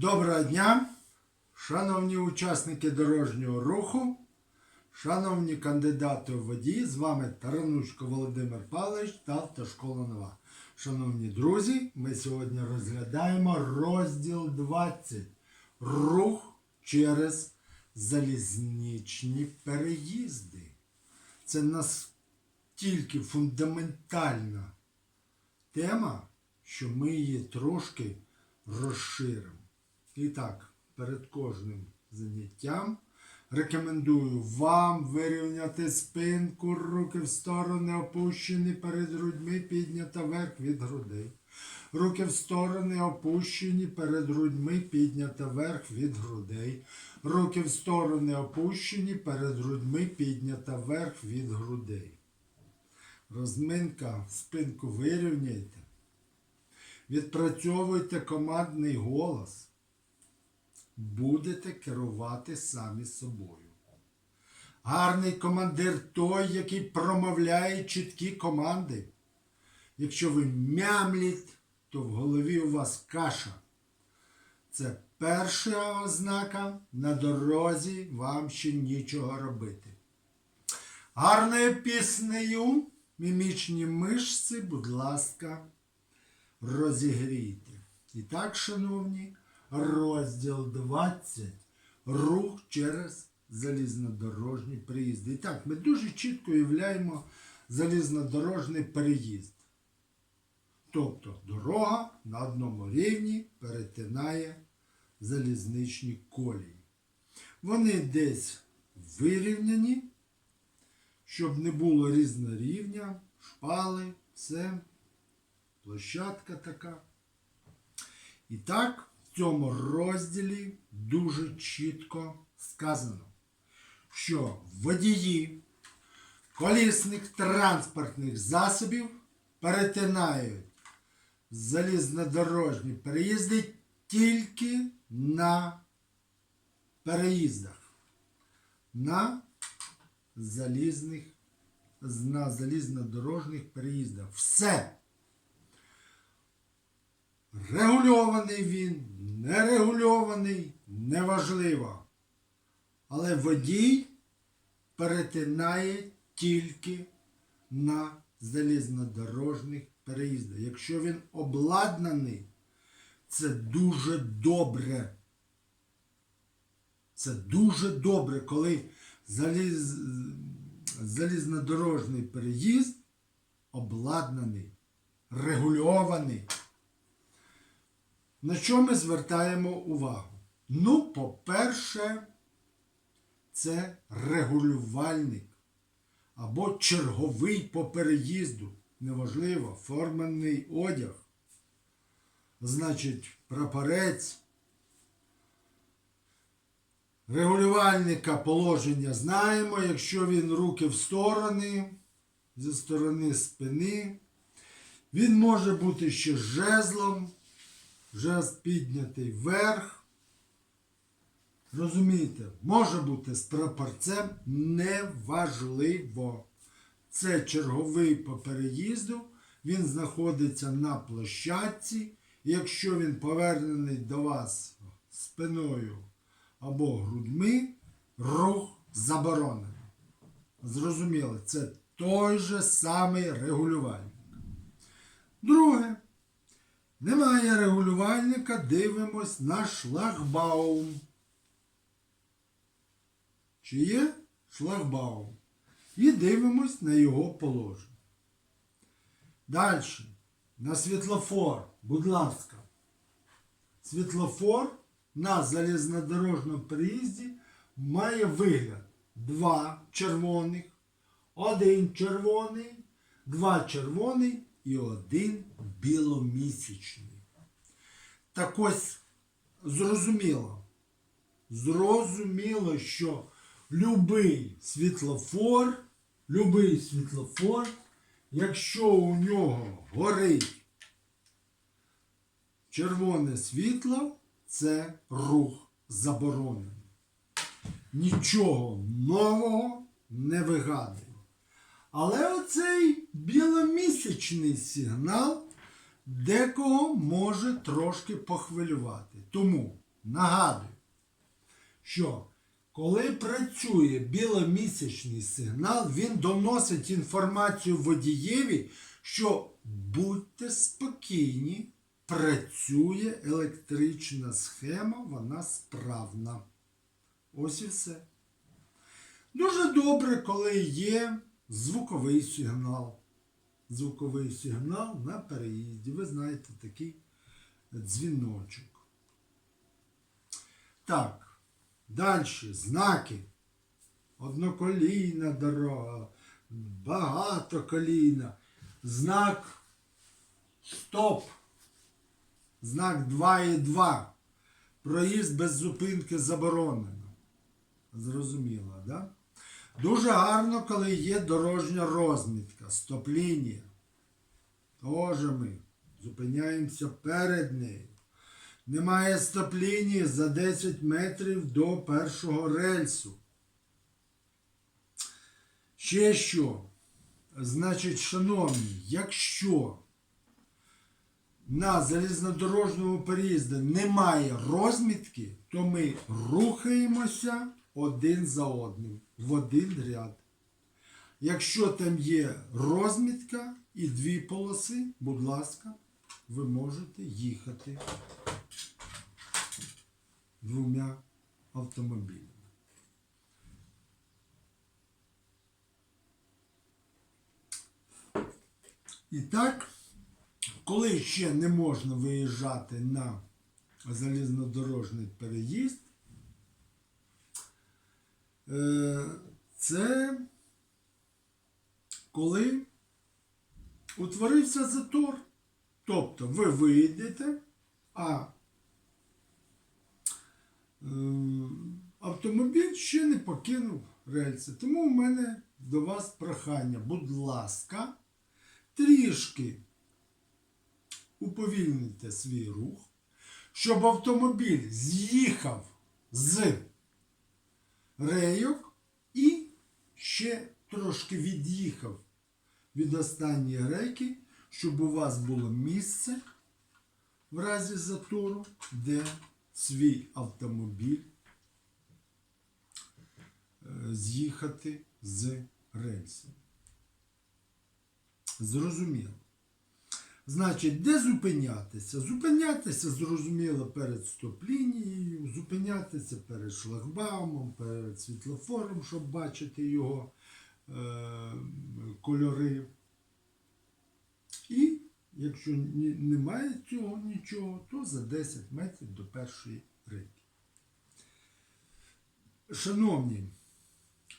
Доброго дня, шановні учасники дорожнього руху, шановні кандидати у водії, з вами Таранучко Володимир Павлович та Автошкола Нова. Шановні друзі, ми сьогодні розглядаємо розділ 20 Рух через залізничні переїзди. Це настільки фундаментальна тема, що ми її трошки розширимо. І так, перед кожним заняттям рекомендую вам вирівняти спинку, руки в сторони опущені перед грудьми, піднята вверх від грудей. Руки в сторони опущені перед грудьми, піднята вверх від грудей. Руки в сторони опущені перед грудьми, піднята вверх від грудей. Розминка, спинку вирівняйте. Відпрацьовуйте командний голос. Будете керувати самі собою. Гарний командир той, який промовляє чіткі команди. Якщо ви мямліть, то в голові у вас каша. Це перша ознака на дорозі вам ще нічого робити. Гарною піснею мімічні мишці, будь ласка, розігрійте. І так, шановні, розділ 20. Рух через залізнодорожні приїзди. І так, ми дуже чітко уявляємо залізнодорожний переїзд. Тобто дорога на одному рівні перетинає залізничні колії. Вони десь вирівняні, щоб не було різнорівня, шпали, все, площадка така. І так, цьому розділі дуже чітко сказано, що водії колісних транспортних засобів перетинають залізнодорожні переїзди тільки на переїздах, на залізних, на залізнодорожних переїздах. Все. Регульований він, нерегульований, неважливо. Але водій перетинає тільки на залізнодорожних переїздах. Якщо він обладнаний, це дуже добре. Це дуже добре, коли заліз... залізнодорожний переїзд обладнаний, регульований. На що ми звертаємо увагу? Ну, по-перше, це регулювальник або черговий по переїзду. Неважливо, форменний одяг. Значить, прапорець. Регулювальника положення знаємо, якщо він руки в сторони, зі сторони спини. Він може бути ще жезлом, жезл піднятий вверх. Розумієте, може бути з прапорцем неважливо. Це черговий по переїзду, він знаходиться на площадці. Якщо він повернений до вас спиною або грудьми, рух заборонений. Зрозуміло, це той же самий регулювальник. Друге, немає регулювальника, дивимось на шлагбаум. Чи є шлагбаум? І дивимось на його положення. Далі. На світлофор, будь ласка. Світлофор на залізнодорожному приїзді має вигляд два червоних, один червоний, два червоний і один біломісячний. Так ось зрозуміло. Зрозуміло, що любий світлофор, любий світлофор, якщо у нього горить червоне світло, це рух заборонений. Нічого нового не вигадую. Але оцей біломісячний сигнал декого може трошки похвилювати. Тому Нагадую, що коли працює біломісячний сигнал, він доносить інформацію водієві, що будьте спокійні, працює електрична схема, вона справна. Ось і все. Дуже добре, коли є звуковий сигнал. Звуковий сигнал на переїзді. Ви знаєте такий дзвіночок. Так, далі знаки. Одноколійна дорога, багатоколійна. Знак стоп. Знак 2,2. Проїзд без зупинки заборонено. Зрозуміло, так? Да? Дуже гарно, коли є дорожня розмітка, стоп-лінія. Тоже ми зупиняємося перед нею. Немає стоп-лінії за 10 метрів до першого рельсу. Ще що? Значить, шановні, якщо на залізнодорожньому переїзді немає розмітки, то ми рухаємося один за одним в один ряд. Якщо там є розмітка і дві полоси, будь ласка, ви можете їхати двома автомобілями. І так, коли ще не можна виїжджати на залізнодорожний переїзд, це коли утворився затор. Тобто ви виїдете, а е, автомобіль ще не покинув рельси. Тому в мене до вас прохання, будь ласка, трішки уповільнити свій рух, щоб автомобіль з'їхав з рейок і ще трошки від'їхав від останньої рейки, щоб у вас було місце в разі затору, де свій автомобіль е, з'їхати з рельсів. Зрозуміло. Значить, де зупинятися? Зупинятися, зрозуміло, перед стоп-лінією, зупинятися перед шлагбаумом, перед світлофором, щоб бачити його е, кольори. І якщо немає цього нічого, то за 10 метрів до першої рейки. Шановні,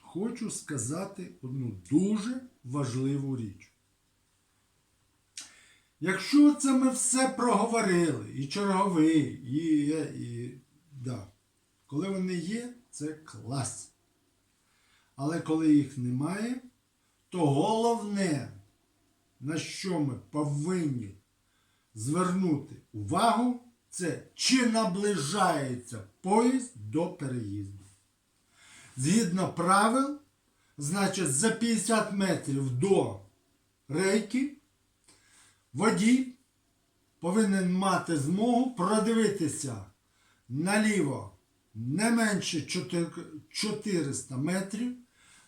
хочу сказати одну дуже важливу річ. Якщо це ми все проговорили, і черговий, і, і да, коли вони є, це клас. Але коли їх немає, то головне, на що ми повинні звернути увагу, це чи наближається поїзд до переїзду. Згідно правил, значить за 50 метрів до рейки водій повинен мати змогу продивитися наліво не менше 400 метрів,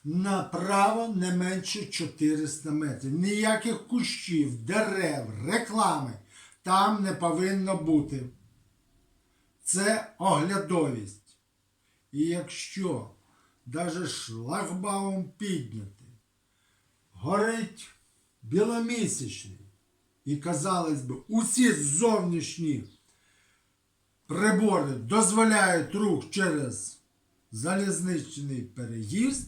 направо не менше 400 метрів. Ніяких кущів, дерев, реклами там не повинно бути. Це оглядовість. І якщо навіть шлагбаум піднятий, горить біломісячний, і, казалось би, усі зовнішні прибори дозволяють рух через залізничний переїзд,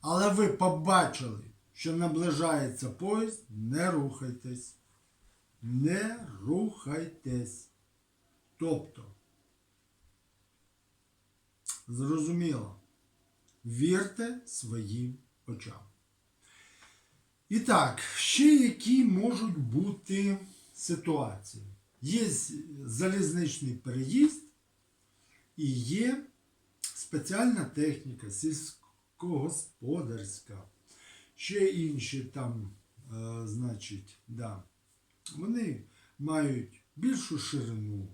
але ви побачили, що наближається поїзд, не рухайтесь. Не рухайтесь. Тобто, зрозуміло, вірте своїм очам. І так, ще які можуть бути ситуації? Є залізничний переїзд і є спеціальна техніка, сільськогосподарська, ще інші там, е, значить, да, вони мають більшу ширину,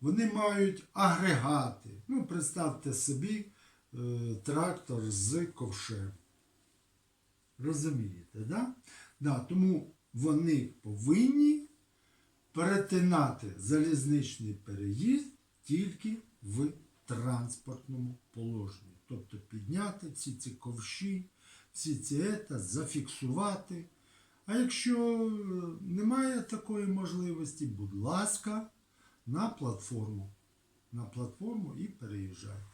вони мають агрегати. Ну, представте собі е, трактор з ковшем. Розумієте, да? Да, тому вони повинні перетинати залізничний переїзд тільки в транспортному положенні. Тобто підняти всі ці ковші, всі ці ета, зафіксувати. А якщо е, немає такої можливості, будь ласка, на платформу. На платформу і переїжджайте.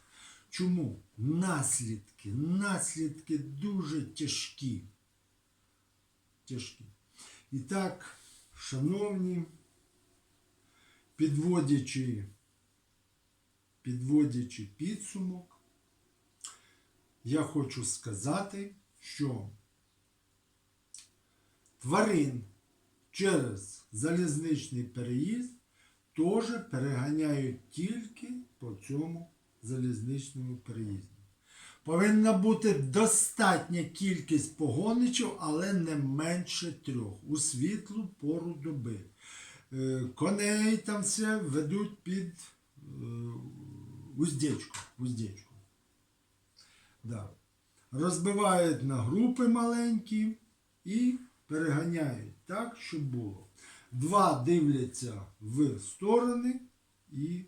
Чому? Наслідки, наслідки дуже тяжкі. Тяжкі. І так, шановні, підводячи, підводячи підсумок, я хочу сказати, що тварин через залізничний переїзд теж переганяють тільки по цьому залізничному переїзді. Повинна бути достатня кількість погоничів, але не менше трьох у світлу пору доби. Е, Коней там все ведуть під е, уздечку. уздечку. Да. Розбивають на групи маленькі і переганяють так, щоб було. Два дивляться в сторони і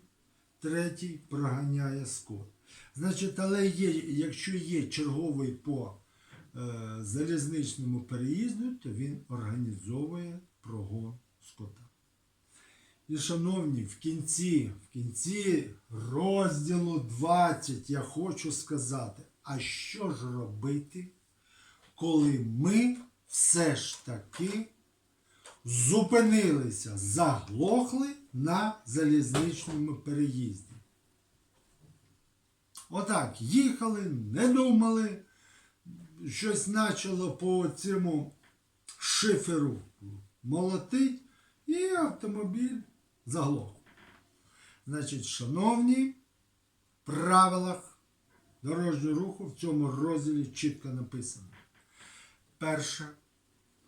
третій проганяє скот. Значить, але є, якщо є черговий по е, залізничному переїзду, то він організовує прогон скота. І, шановні, в кінці, в кінці розділу 20 я хочу сказати, а що ж робити, коли ми все ж таки зупинилися, заглохли на залізничному переїзді. Отак, їхали, не думали, щось почало по цьому шиферу молотить, і автомобіль заглох. Значить, шановні, в правилах дорожнього руху в цьому розділі чітко написано. Перше,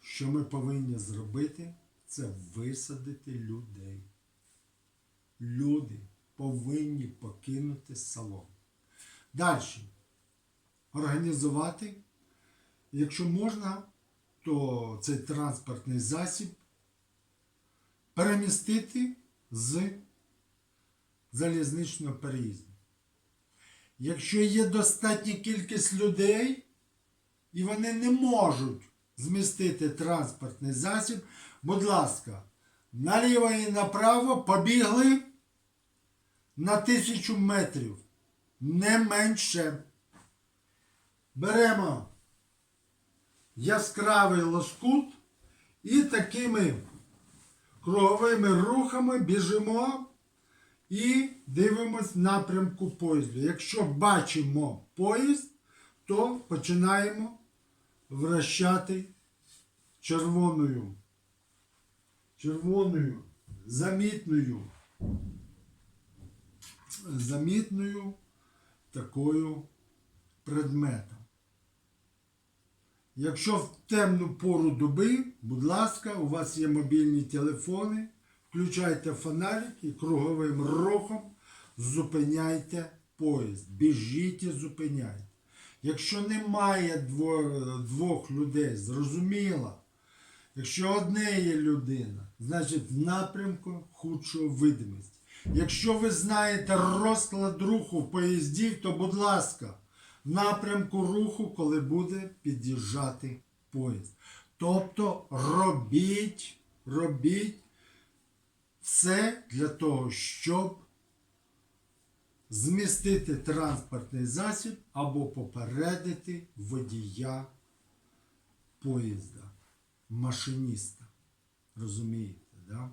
що ми повинні зробити, це висадити людей. Люди повинні покинути салон. Далі. Організувати, якщо можна, то цей транспортний засіб перемістити з залізничного переїзду. Якщо є достатня кількість людей, і вони не можуть змістити транспортний засіб, будь ласка, наліво і направо побігли на тисячу метрів. Не менше. Беремо яскравий лоскут і такими круговими рухами біжимо і дивимось напрямку поїзду. Якщо бачимо поїзд, то починаємо вращати червоною, червоною, замітною, замітною такою предметом. Якщо в темну пору доби, будь ласка, у вас є мобільні телефони, включайте фонарик і круговим рухом зупиняйте поїзд. Біжіть і зупиняйте. Якщо немає двох, людей, зрозуміло, якщо одне є людина, значить в напрямку худшого видимості. Якщо ви знаєте розклад руху поїздів, то, будь ласка, в напрямку руху, коли буде під'їжджати поїзд. Тобто робіть, робіть все для того, щоб змістити транспортний засіб або попередити водія поїзда, машиніста. Розумієте, да?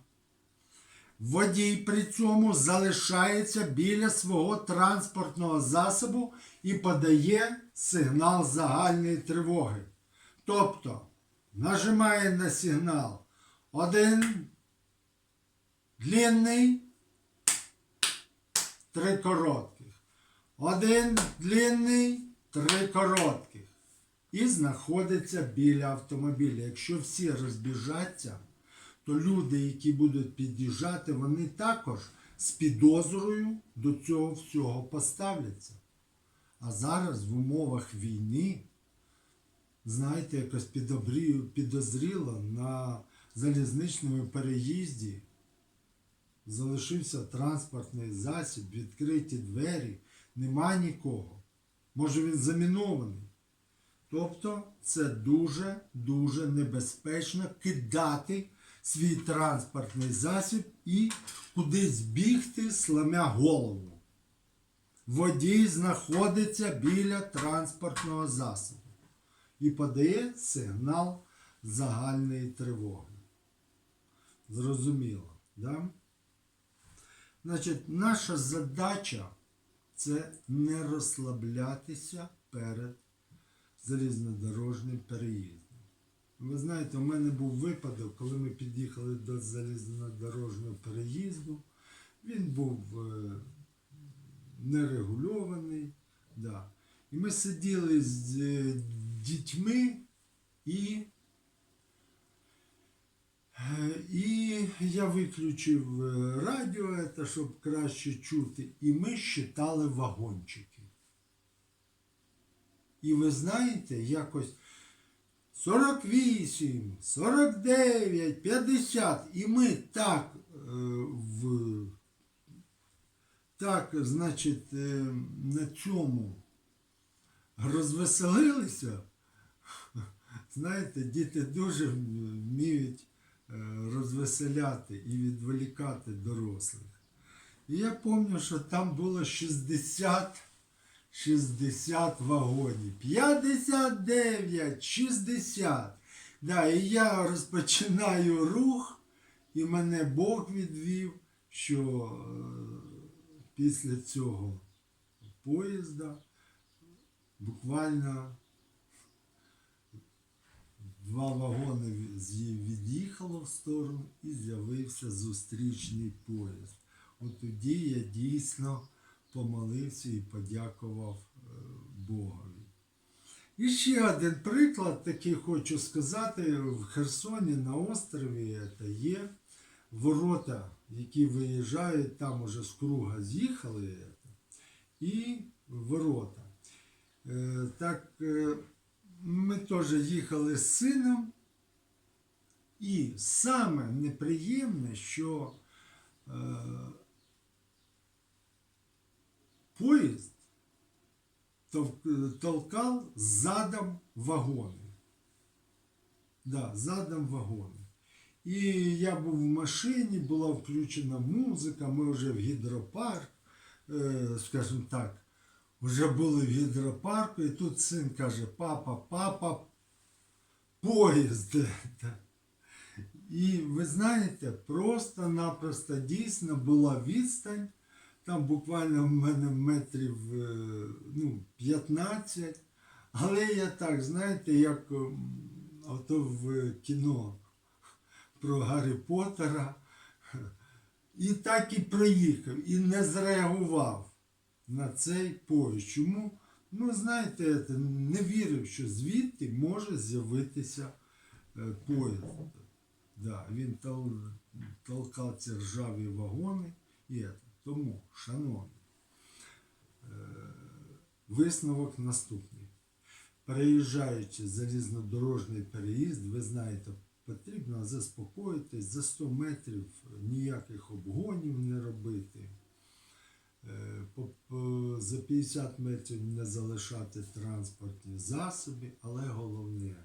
Водій при цьому залишається біля свого транспортного засобу і подає сигнал загальної тривоги. Тобто нажимає на сигнал один длинний, три коротких. Один длинний, три коротких. І знаходиться біля автомобіля. Якщо всі розбіжаться, то люди, які будуть під'їжджати, вони також з підозрою до цього всього поставляться. А зараз в умовах війни, знаєте, якось підозріло на залізничному переїзді залишився транспортний засіб, відкриті двері, нема нікого. Може він замінований. Тобто це дуже-дуже небезпечно кидати свій транспортний засіб і кудись бігти, сламя голову. Водій знаходиться біля транспортного засобу і подає сигнал загальної тривоги. Зрозуміло, да? Значить, наша задача це не розслаблятися перед залізнодорожнім переїздом. Ви знаєте, у мене був випадок, коли ми під'їхали до залізнодорожнього переїзду. Він був е, нерегульований. Да. І ми сиділи з е, дітьми і, е, і я виключив радіо, щоб краще чути, і ми считали вагончики. І ви знаєте, якось 48, 49, 50. І ми так е, в так, значить, е, на цьому розвеселилися. Знаєте, діти дуже вміють е, розвеселяти і відволікати дорослих. І я пам'ятаю, що там було 60 60 вагонів. 59, 60. Да, і я розпочинаю рух, і мене Бог відвів, що е, після цього поїзда буквально два вагони від- від'їхало в сторону і з'явився зустрічний поїзд. От тоді я дійсно помолився і подякував е, Богові. І ще один приклад такий хочу сказати. В Херсоні на острові це є ворота, які виїжджають, там уже з круга з'їхали, і ворота. Е, Так е, ми теж їхали з сином, і саме неприємне, що поїзд толкав задом вагони. Да, задом вагони. І я був в машині, була включена музика, ми вже в гідропарк, е, скажімо так, вже були в гідропарку, і тут син каже, папа, папа, поїзд. І ви знаєте, просто-напросто дійсно була відстань, там буквально в мене метрів е, ну, 15, але я так, знаєте, як ото в кіно про Гаррі Поттера. І так і проїхав, і не зреагував на цей поїзд. Чому? Ну, знаєте, не вірив, що звідти може з'явитися е, поїзд. Да, він тол, толкав ці ржаві вагони. І це. Тому, шановні, е, висновок наступний. Переїжджаючи залізнодорожний переїзд, ви знаєте, потрібно заспокоїтись, за 100 метрів ніяких обгонів не робити. Е, За 50 метрів не залишати транспортні засоби, але головне,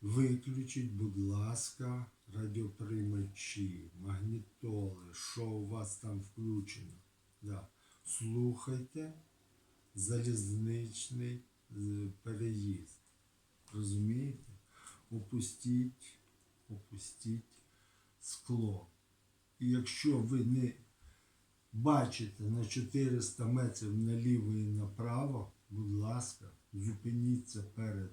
виключіть, будь ласка, радіоприймачі, магнітоли, що у вас там включено. Да. Слухайте залізничний е, переїзд. Розумієте? Опустіть, опустіть скло. І якщо ви не бачите на 400 метрів наліво і направо, будь ласка, зупиніться перед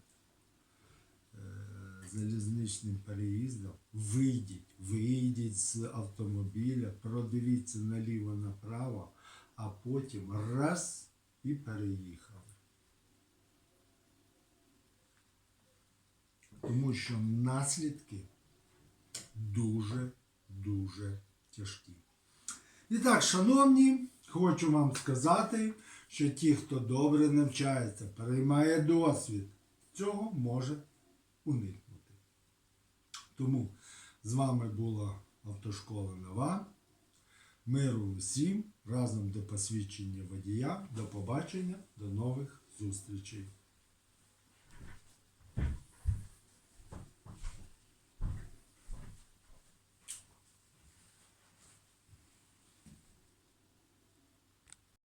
залізничним переїздом, вийдіть, вийдіть з автомобіля, продивіться наліво направо, а потім раз і переїхали. Тому що наслідки дуже-дуже тяжкі. І так, шановні, хочу вам сказати, що ті, хто добре навчається, переймає досвід, цього може уникнути. Тому з вами була автошкола Нова. Миру всім разом до посвідчення водія. До побачення, до нових зустрічей.